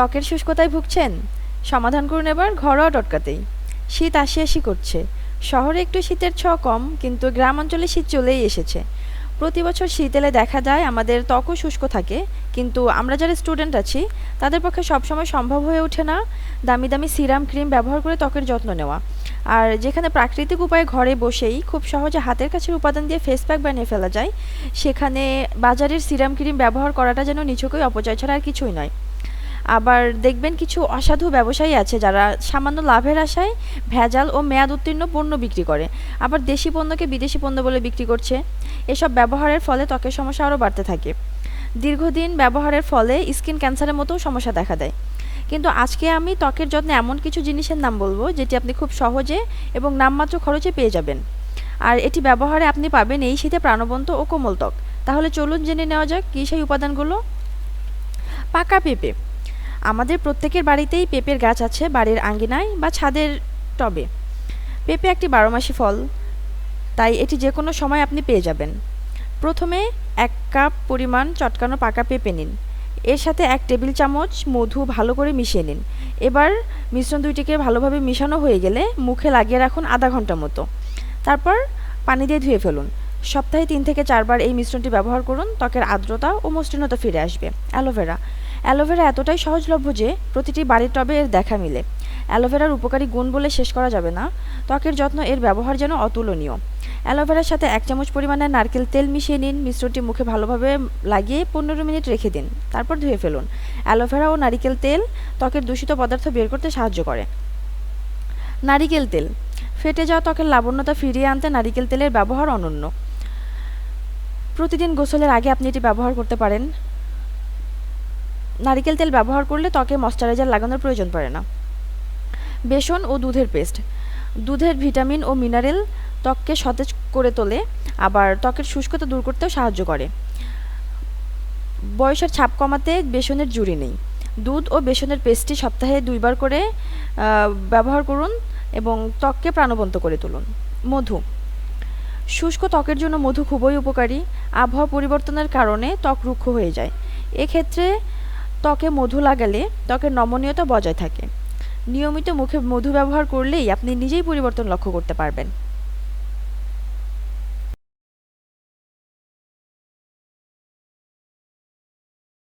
ত্বকের শুষ্কতায় ভুগছেন? সমাধান করুন এবার, ঘরোয়া টটকাতেই। শীত আসি আসি করছে। শহরে একটু শীতের ছ কম, কিন্তু গ্রাম অঞ্চলে শীত চলেই এসেছে। প্রতি বছর শীত এলে দেখা যায় আমাদের ত্বকও শুষ্ক থাকে, কিন্তু আমরা যারা স্টুডেন্ট আছি, তাদের পক্ষে সবসময় সম্ভব হয়ে ওঠে না দামি দামি সিরাম ক্রিম ব্যবহার করে ত্বকের যত্ন নেওয়া। আর যেখানে প্রাকৃতিক উপায়ে ঘরে বসেই খুব সহজে হাতের কাছের উপাদান দিয়ে ফেস প্যাক বানিয়ে ফেলা যায়, সেখানে বাজারের সিরাম ক্রিম ব্যবহার করাটা যেন নিছকই, অপচয় ছাড়া আর কিছুই নয়। আবার দেখবেন কিছু অসাধু ব্যবসায়ী আছে যারা সামান্য লাভের আশায় ভেজাল ও মেয়াদ উত্তীর্ণ পণ্য বিক্রি করে। আবার দেশি পণ্যকে বিদেশি পণ্য বলে বিক্রি করছে। এসব ব্যবহারের ফলে ত্বকের সমস্যা আরও বাড়তে থাকে। দীর্ঘদিন ব্যবহারের ফলে স্কিন ক্যান্সারের মতো সমস্যা দেখা দেয়। কিন্তু আজকে আমি ত্বকের যত্নে এমন কিছু জিনিসের নাম বলব, যেটি আপনি খুব সহজে এবং নামমাত্র খরচে পেয়ে যাবেন। আর এটি ব্যবহারে আপনি পাবেন এই শীতে প্রাণবন্ত ও কোমল ত্বক। তাহলে চলুন জেনে নেওয়া যাক কী সেই উপাদানগুলো? পাকা পেঁপে। আমাদের প্রত্যেকের বাড়িতেই পেঁপের গাছ আছে, বাড়ির আঙ্গিনায় বা ছাদের টবে। পেঁপে একটি বারোমাসি ফল, তাই এটি যে কোনো সময় আপনি পেয়ে যাবেন। প্রথমে এক কাপ পরিমাণ চটকানো পাকা পেঁপে নিন। এর সাথে এক টেবিল চামচ মধু ভালো করে মিশিয়ে নিন। এবার মিশ্রণ দুইটিকে ভালোভাবে মিশানো হয়ে গেলে মুখে লাগিয়ে রাখুন আধা ঘণ্টা মতো। তারপর পানি দিয়ে ধুয়ে ফেলুন। সপ্তাহে তিন থেকে চারবার এই মিশ্রণটি ব্যবহার করুন, ত্বকের আর্দ্রতা ও মসৃণতা ফিরে আসবে। অ্যালোভেরা। অ্যালোভেরা এতটাই সহজলভ্য যে প্রতিটি বাড়ির টবে এর দেখা মিলে। অ্যালোভেরার উপকারী গুণ বলে শেষ করা যাবে না। ত্বকের যত্ন এর ব্যবহার যেন অতুলনীয়। অ্যালোভেরার সাথে এক চামচ পরিমাণে নারকেল তেল মিশিয়ে নিন। মিশ্রণটি মুখে ভালোভাবে লাগিয়ে পনেরো মিনিট রেখে দিন। তারপর ধুয়ে ফেলুন। অ্যালোভেরা ও নারিকেল তেল ত্বকের দূষিত পদার্থ বের করতে সাহায্য করে। নারিকেল তেল। ফেটে যাওয়া ত্বকের লাবণ্যতা ফিরিয়ে আনতে নারিকেল তেলের ব্যবহার অনন্য। প্রতিদিন গোসলের আগে আপনি এটি ব্যবহার করতে পারেন। নারিকেল তেল ব্যবহার করলে ত্বকে ময়শ্চারাইজার লাগানোর প্রয়োজন পড়ে না। বেসন ও দুধের পেস্ট। দুধের ভিটামিন ও মিনারেল ত্বককে সতেজ করে তোলে, আবার ত্বকের শুষ্কতা দূর করতেও সাহায্য করে। বয়সের ছাপ কমাতে বেসনের জুড়ি নেই। দুধ ও বেসনের পেস্টটি সপ্তাহে দুইবার করে ব্যবহার করুন এবং ত্বককে প্রাণবন্ত করে তুলুন। মধু। শুষ্ক ত্বকের জন্য মধু খুবই উপকারী। আবহাওয়া পরিবর্তনের কারণে ত্বক রুক্ষ হয়ে যায়। এক্ষেত্রে ত্বকে মধু লাগালে ত্বকের নমনীয়তা বজায় থাকে। নিয়মিত মুখে মধু ব্যবহার করলেই আপনি নিজেই পরিবর্তন লক্ষ্য করতে পারবেন।